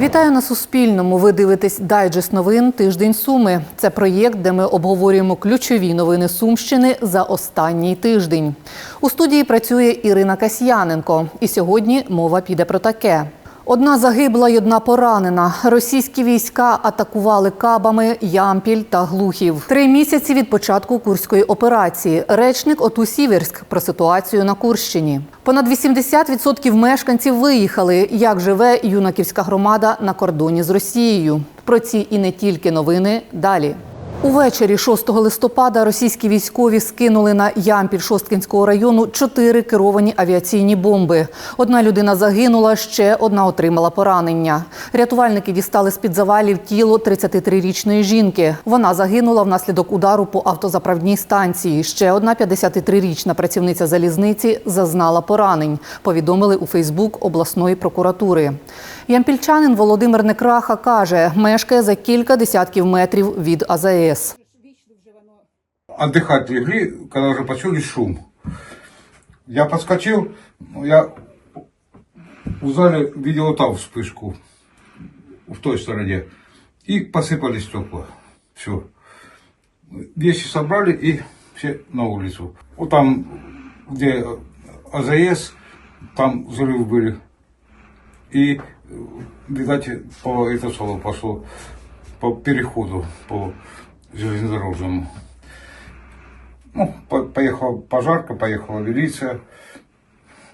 Вітаю на Суспільному. Ви дивитесь дайджест новин Тиждень Суми. Це проєкт, де ми обговорюємо ключові новини Сумщини за останній тиждень. У студії працює Ірина Касьяненко. І сьогодні мова піде про таке. Одна загибла й одна поранена. Російські війська атакували кабами Ямпіль та Глухів. Три місяці від початку курської операції. Речник ОТУ Сіверськ про ситуацію на Курщині. Понад 80% мешканців виїхали. Як живе юнаківська громада на кордоні з Росією? Про ці і не тільки новини далі. Увечері 6 листопада російські військові скинули на Ямпіль Шосткинського району чотири керовані авіаційні бомби. Одна людина загинула, ще одна отримала поранення. Рятувальники дістали з-під завалів тіло 33-річної жінки. Вона загинула внаслідок удару по автозаправній станції. Ще одна 53-річна працівниця залізниці зазнала поранень. Повідомили у Фейсбук обласної прокуратури. Ямпільчанин Володимир Некраха каже, мешкає за кілька десятків метрів від АЗС. Отдыхать легли, когда уже почули шум. Я подскочил, ну, я в зале видел там вспышку в той стороне. И посыпались стекла. Все. Вещи собрали и все на улицу. Вот там, где АЗС, там взрывы были. И, видать, по это пошло по переходу, по железнодорожному. Ну, по- поехала пожарка, поехала милиция.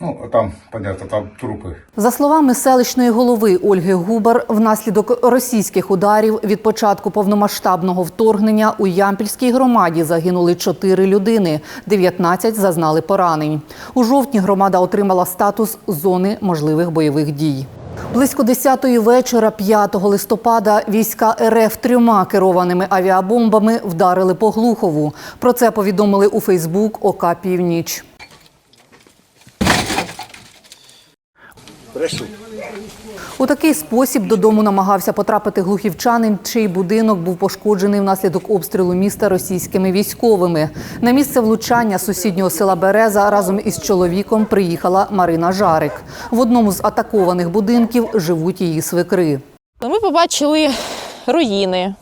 Ну, там, понятно, там трупы. За словами селищної голови Ольги Губар, внаслідок російських ударів від початку повномасштабного вторгнення у Ямпільській громаді загинули чотири людини, 19 зазнали поранень. У жовтні громада отримала статус зони можливих бойових дій. Близько 10-ї вечора 5 листопада війська РФ трьома керованими авіабомбами вдарили по Глухову. Про це повідомили у Фейсбук ОК «Північ». Брешу. У такий спосіб додому намагався потрапити глухівчанин, чий будинок був пошкоджений внаслідок обстрілу міста російськими військовими. На місце влучання сусіднього села Береза разом із чоловіком приїхала Марина Жарик. В одному з атакованих будинків живуть її свекри. Ми побачили руїни.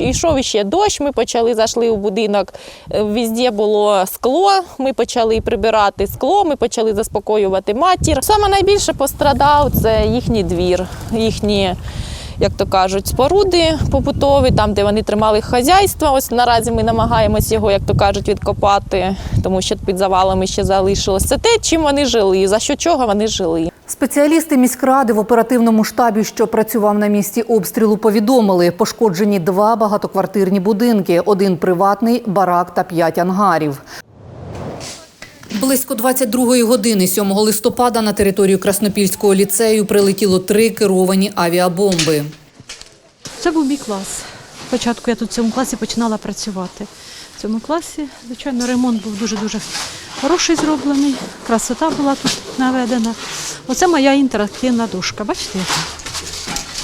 Ішов іще дощ, ми почали, зайшли у будинок, е, везде було скло, ми почали прибирати скло, ми почали заспокоювати матір. Саме найбільше пострадав це їхній двір, їхні, як то кажуть, споруди побутові, там, де вони тримали хазяйство. Ось наразі ми намагаємось його, як то кажуть, відкопати, тому що під завалами ще залишилось. Це те, чим вони жили, за що чого вони жили. Спеціалісти міськради в оперативному штабі, що працював на місці обстрілу, повідомили, пошкоджені два багатоквартирні будинки, один приватний, барак та п'ять ангарів. Близько 22-ї години 7 листопада на територію Краснопільського ліцею прилетіло три керовані авіабомби. Це був мій клас. Спочатку я тут в цьому класі починала працювати. В цьому класі, звичайно, ремонт був дуже-дуже хороший зроблений, красота була тут наведена. Оце моя інтерактивна дошка. Бачите? яка?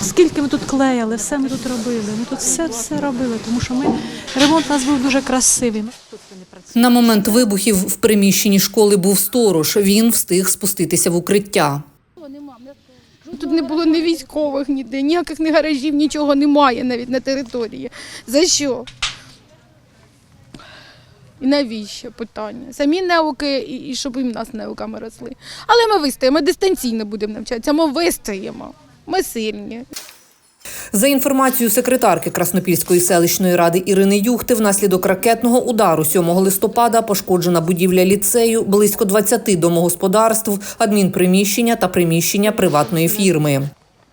Скільки ми тут клеяли, все ми тут робили. Ми тут все все робили, тому що ми ремонт у нас був дуже красивий. На момент вибухів в приміщенні школи був сторож. Він встиг спуститися в укриття. Тут не було ні військових ніде, ніяких ні гаражів, нічого немає навіть на території. За що? І навіщо питання? Самі науки, і, і щоб і в нас науками росли. Але ми вистоїмо, дистанційно будемо навчатися, ми вистоїмо. Ми сильні. За інформацією секретарки Краснопільської селищної ради Ірини Юхти, внаслідок ракетного удару 7 листопада пошкоджена будівля ліцею, близько 20 домогосподарств, адмінприміщення та приміщення приватної фірми.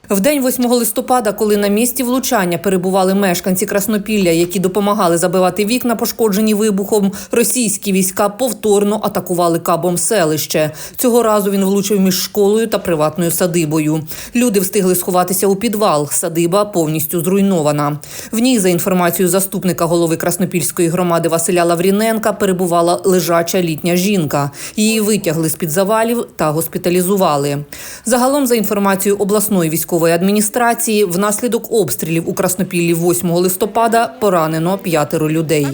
В день 8 листопада, коли на місці влучання перебували мешканці Краснопілля, які допомагали забивати вікна, пошкоджені вибухом, російські війська повторно атакували кабом селище. Цього разу він влучив між школою та приватною садибою. Люди встигли сховатися у підвал. Садиба повністю зруйнована. В ній, за інформацією заступника голови Краснопільської громади Василя Лавріненка, перебувала лежача літня жінка. Її витягли з під завалів та госпіталізували. Загалом, за інформацією обласної військової адміністрації, внаслідок обстрілів у Краснопіллі 8 листопада поранено п'ятеро людей.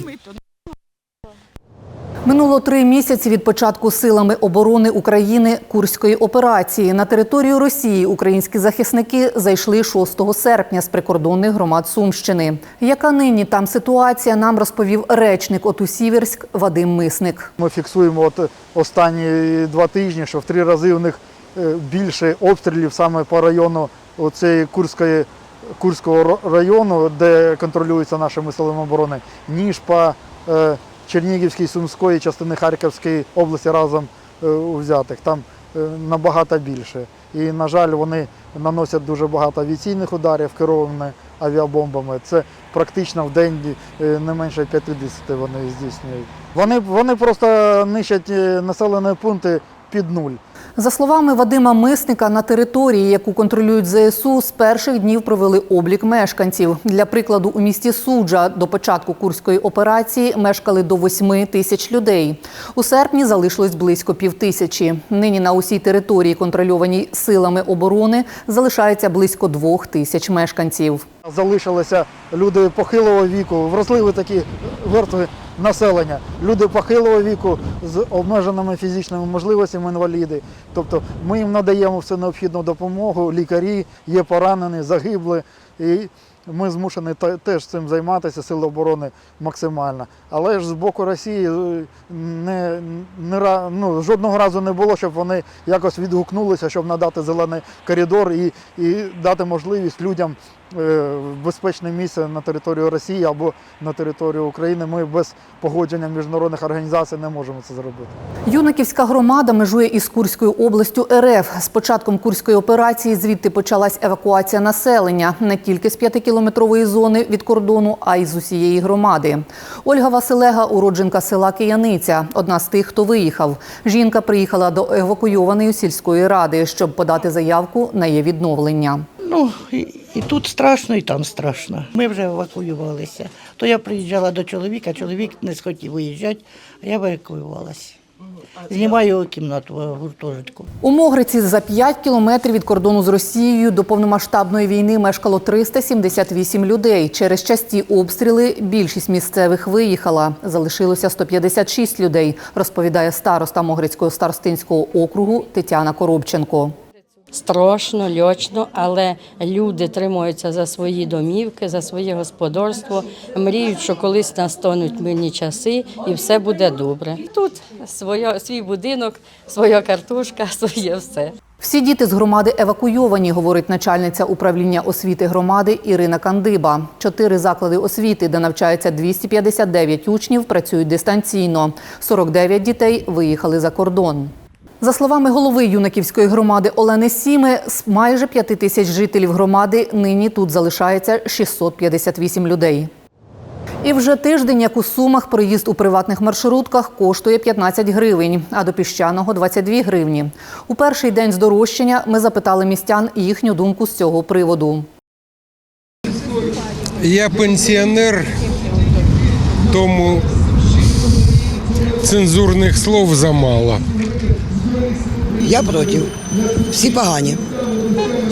Минуло три місяці від початку силами оборони України Курської операції. На територію Росії українські захисники зайшли 6 серпня з прикордонних громад Сумщини. Яка нині там ситуація, нам розповів речник ОТУ Сіверськ Вадим Мисник. Ми фіксуємо от останні два тижні, що в три рази у них більше обстрілів саме по району оцеї Курської, Курського району, де контролюється нашими силами оборони, ніж по е, Чернігівській, Сумської частини Харківської області разом е, взятих. Там е, набагато більше. І, на жаль, вони наносять дуже багато авіаційних ударів, керованими авіабомбами. Це практично в день е, не менше 50 вони здійснюють. Вони, вони просто нищать е, населені пункти під нуль. За словами Вадима Мисника, на території, яку контролюють ЗСУ, з перших днів провели облік мешканців. Для прикладу, у місті Суджа до початку курської операції мешкали до 8 тисяч людей. У серпні залишилось близько півтисячі. Нині на усій території, контрольованій силами оборони, залишається близько двох тисяч мешканців. Залишилися люди похилого віку, вразливі такі верстви населення, люди похилого віку з обмеженими фізичними можливостями інваліди. Тобто ми їм надаємо всю необхідну допомогу, лікарі, є поранені, загибли. І ми змушені теж цим займатися, сили оборони максимально. Але ж з боку Росії е, не, не, ну, жодного разу не було, щоб вони якось відгукнулися, щоб надати зелений коридор і, і дати можливість людям е, безпечне місце на територію Росії або на територію України. Ми без погодження міжнародних організацій не можемо це зробити. Юнаківська громада межує із Курською областю РФ. З початком курської операції звідти почалась евакуація населення не тільки з п'ятикілометрової зони від кордону, а й з усієї громади. Ольга Василега, уродженка села Кияниця, одна з тих, хто виїхав. Жінка приїхала до евакуйованої сільської ради, щоб подати заявку на її відновлення. Ну, і тут страшно, і там страшно. Ми вже евакуювалися. То я приїжджала до чоловіка, чоловік не схотів виїжджати, а я евакуювалася. Знімаю кімнату в гуртожитку. У Могриці за 5 кілометрів від кордону з Росією до повномасштабної війни мешкало 378 людей. Через часті обстріли більшість місцевих виїхала. Залишилося 156 людей, розповідає староста Могрицького старостинського округу Тетяна Коробченко. Страшно, льочно, але люди тримаються за свої домівки, за своє господарство, мріють, що колись настануть мирні часи і все буде добре. Тут своє, свій будинок, своя картошка, своє все. Всі діти з громади евакуйовані, говорить начальниця управління освіти громади Ірина Кандиба. Чотири заклади освіти, де навчається 259 учнів, працюють дистанційно. 49 дітей виїхали за кордон. За словами голови юнаківської громади Олени Сіми, з майже п'яти тисяч жителів громади нині тут залишається 658 людей. І вже тиждень, як у Сумах, проїзд у приватних маршрутках коштує 15 гривень, а до піщаного 22 гривні. У перший день здорожчання ми запитали містян їхню думку з цього приводу. Я пенсіонер, тому цензурних слов замало. Я проти. Всі погані.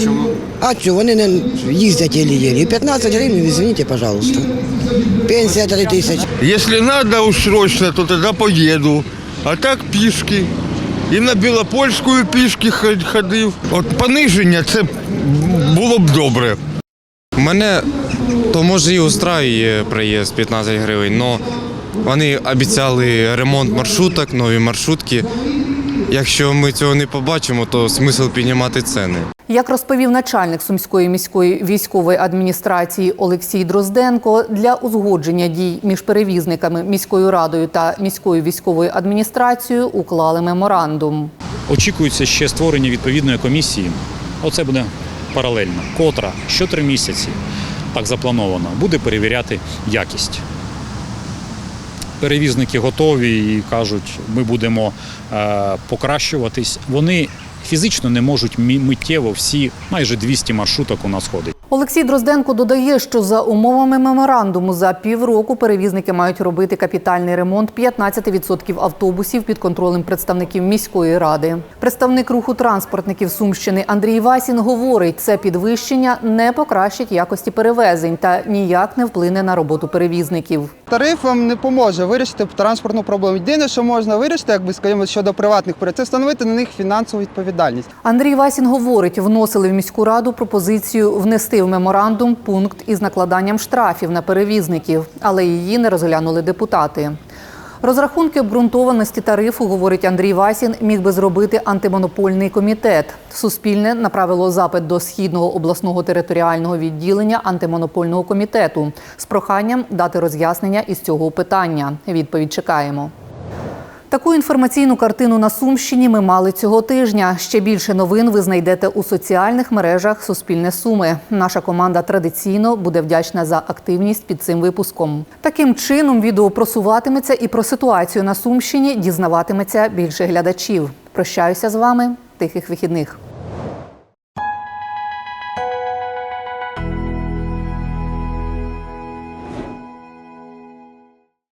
Чому? А що, вони не їздять єлі-єлі. 15 гривень, извините, пожалуйста. Пенсія 3 тисячі. Если надо уж срочно, то тогда поеду. А так пішки. І на Білопольську пішки ходив. От пониження це було б добре. Мене то може і устраює проїзд 15 гривень, але вони обіцяли ремонт маршруток, нові маршрутки. Якщо ми цього не побачимо, то смисл піднімати ціни. Як розповів начальник Сумської міської військової адміністрації Олексій Дрозденко, для узгодження дій між перевізниками міською радою та міською військовою адміністрацією уклали меморандум. Очікується ще створення відповідної комісії. Оце буде паралельно, котра щотри місяці, так заплановано, буде перевіряти якість. Перевізники готові і кажуть, ми будемо е, покращуватись. Вони фізично не можуть миттєво всі, майже 200 маршруток у нас ходить. Олексій Дрозденко додає, що за умовами меморандуму за півроку перевізники мають робити капітальний ремонт 15% автобусів під контролем представників міської ради. Представник руху транспортників Сумщини Андрій Васін говорить, це підвищення не покращить якості перевезень та ніяк не вплине на роботу перевізників. тариф вам не поможе вирішити транспортну проблему. Єдине, що можна вирішити, якби скажімо, щодо приватних поряд, це встановити на них фінансову відповідальність. Андрій Васін говорить, вносили в міську раду пропозицію внести в меморандум пункт із накладанням штрафів на перевізників, але її не розглянули депутати. Розрахунки обґрунтованості тарифу, говорить Андрій Васін, міг би зробити антимонопольний комітет. Суспільне направило запит до східного обласного територіального відділення антимонопольного комітету з проханням дати роз'яснення із цього питання. Відповідь чекаємо. Таку інформаційну картину на Сумщині ми мали цього тижня. Ще більше новин ви знайдете у соціальних мережах Суспільне Суми. Наша команда традиційно буде вдячна за активність під цим випуском. Таким чином відео просуватиметься і про ситуацію на Сумщині дізнаватиметься більше глядачів. Прощаюся з вами. Тихих вихідних.